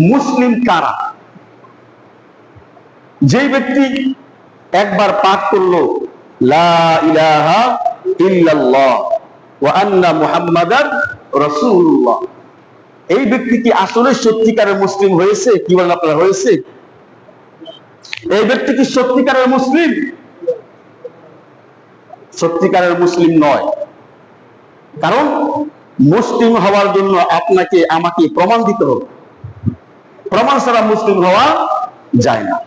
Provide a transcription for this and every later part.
মুসলিম কারা? যে ব্যক্তি একবার পাঠ করল এই ব্যক্তি কি আসলে সত্যিকারের মুসলিম হয়েছে? কি বলেন আপনারা, হয়েছে? এই ব্যক্তি কি সত্যিকারের মুসলিম? সত্যিকারের মুসলিম নয়। কারণ মুসলিম হওয়ার জন্য আপনাকে, আমাকে প্রমাণ দিতে হবে। প্রমাণ ছাড়া মুসলিম হওয়া যায় না।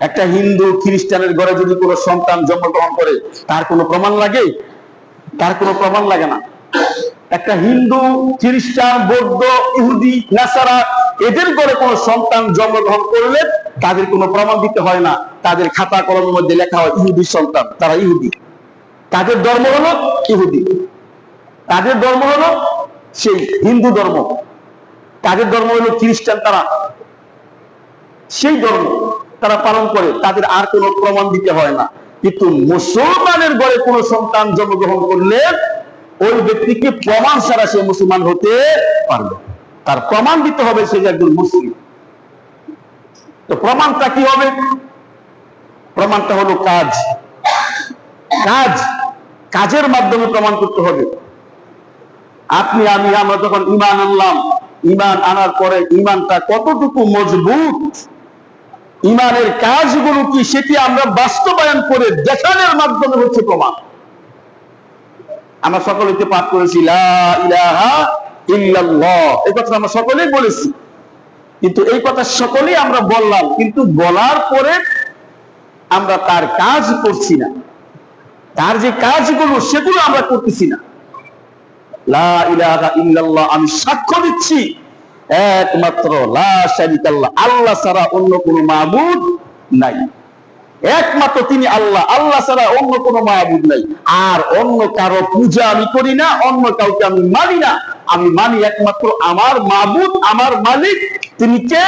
একটা হিন্দু খ্রিস্টানের ঘরে যদি কোনো সন্তান জন্মগ্রহণ করে, তার কোনো প্রমাণ লাগে? তার কোনো প্রমাণ লাগে না। একটা হিন্দু, খ্রিস্টান, বৌদ্ধ, ইহুদি, নাসারা, এদের ঘরে কোনো সন্তান জন্মগ্রহণ করলে তাদের কোনো প্রমাণ দিতে হয় না। তাদের খাতা কলমের মধ্যে লেখা হয়, ইহুদি সন্তান। তারা ইহুদি। তাদের ধর্ম হলো ইহুদি। তাদের ধর্ম হলো সেই হিন্দু ধর্ম। তাদের ধর্ম হলো খ্রিস্টান তারা। সেই ধর্ম তারা পালন করে, তাদের আর কোনো প্রমাণ দিতে হয় না। কিন্তু মুসলমানের ঘরে কোনো সন্তান জন্মগ্রহণ করলে ওই ব্যক্তিকে প্রমাণ ছাড়া সে মুসলমান হতে পারবে। তার প্রমাণ দিতে হবে সে একজন মুসলিম। তো প্রমাণটা কি হবে? প্রমাণটা হলো কাজ। কাজ, কাজের মাধ্যমে প্রমাণ করতে হবে। আপনি, আমি, আমরা যখন ইমান আনলাম ইমান আনার পরে ইমানটা কতটুকু মজবুত? ইমানের কাজগুলো কি সেটি আমরা বাস্তবায়ন করে দেখানোর মাধ্যমে হচ্ছে প্রমাণ। আমরা সকলেতে পাঠ করেছি? আমরা সকলেই বলেছি। কিন্তু এই কথা সকলেই আমরা বললাম, কিন্তু বলার পরে আমরা তার কাজ করছি না। তার যে কাজগুলো, সেগুলো আমরা করতেছি না। আমি সাক্ষ্য দিচ্ছি। একমাত্র আল্লাহ ছাড়া অন্য কোনো মাবুদ নাই। একমাত্র তিনি আল্লাহ আল্লাহ ছাড়া অন্য কোনো মাহবুদ নাই। আর অন্য কারও পূজা আমি করি না, অন্য কাউকে আমি মানি না। আমি মানি একমাত্র আমার মাহবুদ আমার মালিক, তিনি কে?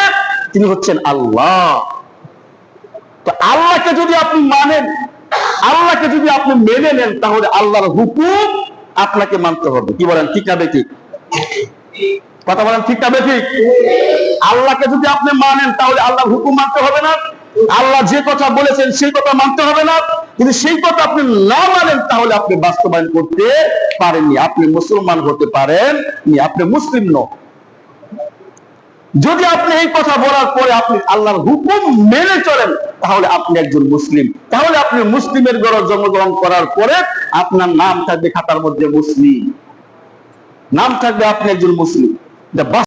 তিনি হচ্ছেন আল্লাহ। তো আল্লাহকে যদি আপনি মানেন, আল্লাহকে যদি আপনি মেনে নেন, তাহলে আল্লাহর হুকুম আপনাকে মানতে হবে। কি বলেন, ঠিক না ঠিক কথা বলেন, ঠিক না ঠিক আল্লাহকে যদি আপনি মানেন, তাহলে আল্লাহর হুকুম মানতে হবে না। আল্লাহ যে কথা বলেছেন, সেই কথা মানতে হবে না। কিন্তু সেই কথা আপনি না মানেন, তাহলে আপনি বাস্তবায়ন করতে পারেননি। আপনি মুসলমান হতে পারেন আপনি মুসলিম নন। যদি আপনি এই কথা বলার পরে আপনি আল্লাহর হুকুম মেনে চলেন, তাহলে আপনি একজন মুসলিম। তাহলে আপনি মুসলিমের ঘরে জন্মগ্রহণ করার পরে আপনার নাম থাকবে খাতার মধ্যে মুসলিম। নাম থাকবে আপনি একজন মুসলিম।